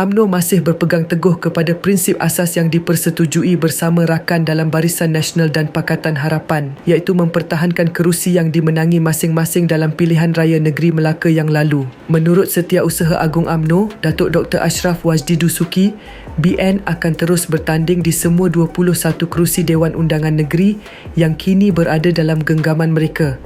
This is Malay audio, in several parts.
AMNO masih berpegang teguh kepada prinsip asas yang dipersetujui bersama rakan dalam Barisan Nasional dan Pakatan Harapan iaitu mempertahankan kerusi yang dimenangi masing-masing dalam pilihan raya negeri Melaka yang lalu. Menurut Setiausaha Agung AMNO, Datuk Dr. Ashraf Wajdi Dusuki, BN akan terus bertanding di semua 21 kerusi Dewan Undangan Negeri yang kini berada dalam genggaman mereka.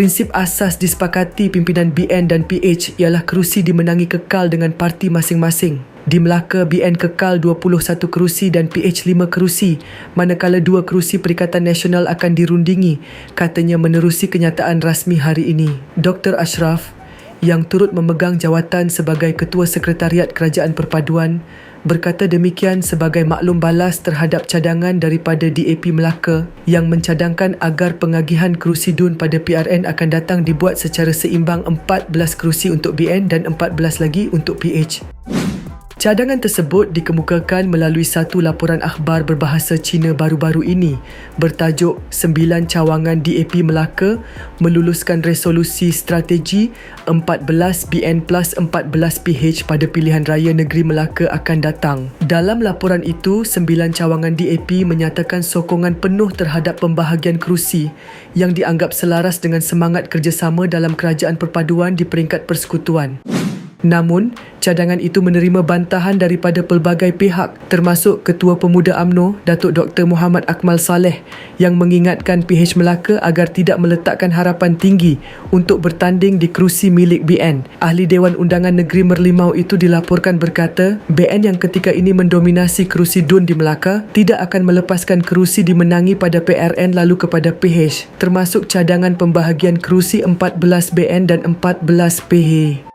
Prinsip asas disepakati pimpinan BN dan PH ialah kerusi dimenangi kekal dengan parti masing-masing. Di Melaka, BN kekal 21 kerusi dan PH 5 kerusi, manakala dua kerusi Perikatan Nasional akan dirundingi, katanya menerusi kenyataan rasmi hari ini. Dr. Ashraf, yang turut memegang jawatan sebagai Ketua Sekretariat Kerajaan Perpaduan, berkata demikian sebagai maklum balas terhadap cadangan daripada DAP Melaka yang mencadangkan agar pengagihan kerusi DUN pada PRN akan datang dibuat secara seimbang 14 kerusi untuk BN dan 14 lagi untuk PH. Cadangan tersebut dikemukakan melalui satu laporan akhbar berbahasa Cina baru-baru ini bertajuk Sembilan Cawangan DAP Melaka meluluskan resolusi strategi 14 BN plus 14 PH pada pilihan raya negeri Melaka akan datang. Dalam laporan itu, sembilan cawangan DAP menyatakan sokongan penuh terhadap pembahagian kerusi yang dianggap selaras dengan semangat kerjasama dalam kerajaan perpaduan di peringkat persekutuan. Namun, cadangan itu menerima bantahan daripada pelbagai pihak termasuk Ketua Pemuda AMNO Datuk Dr. Muhammad Akmal Saleh yang mengingatkan PH Melaka agar tidak meletakkan harapan tinggi untuk bertanding di kerusi milik BN. Ahli Dewan Undangan Negeri Merlimau itu dilaporkan berkata, BN yang ketika ini mendominasi kerusi DUN di Melaka tidak akan melepaskan kerusi dimenangi pada PRN lalu kepada PH termasuk cadangan pembahagian kerusi 14 BN dan 14 PH.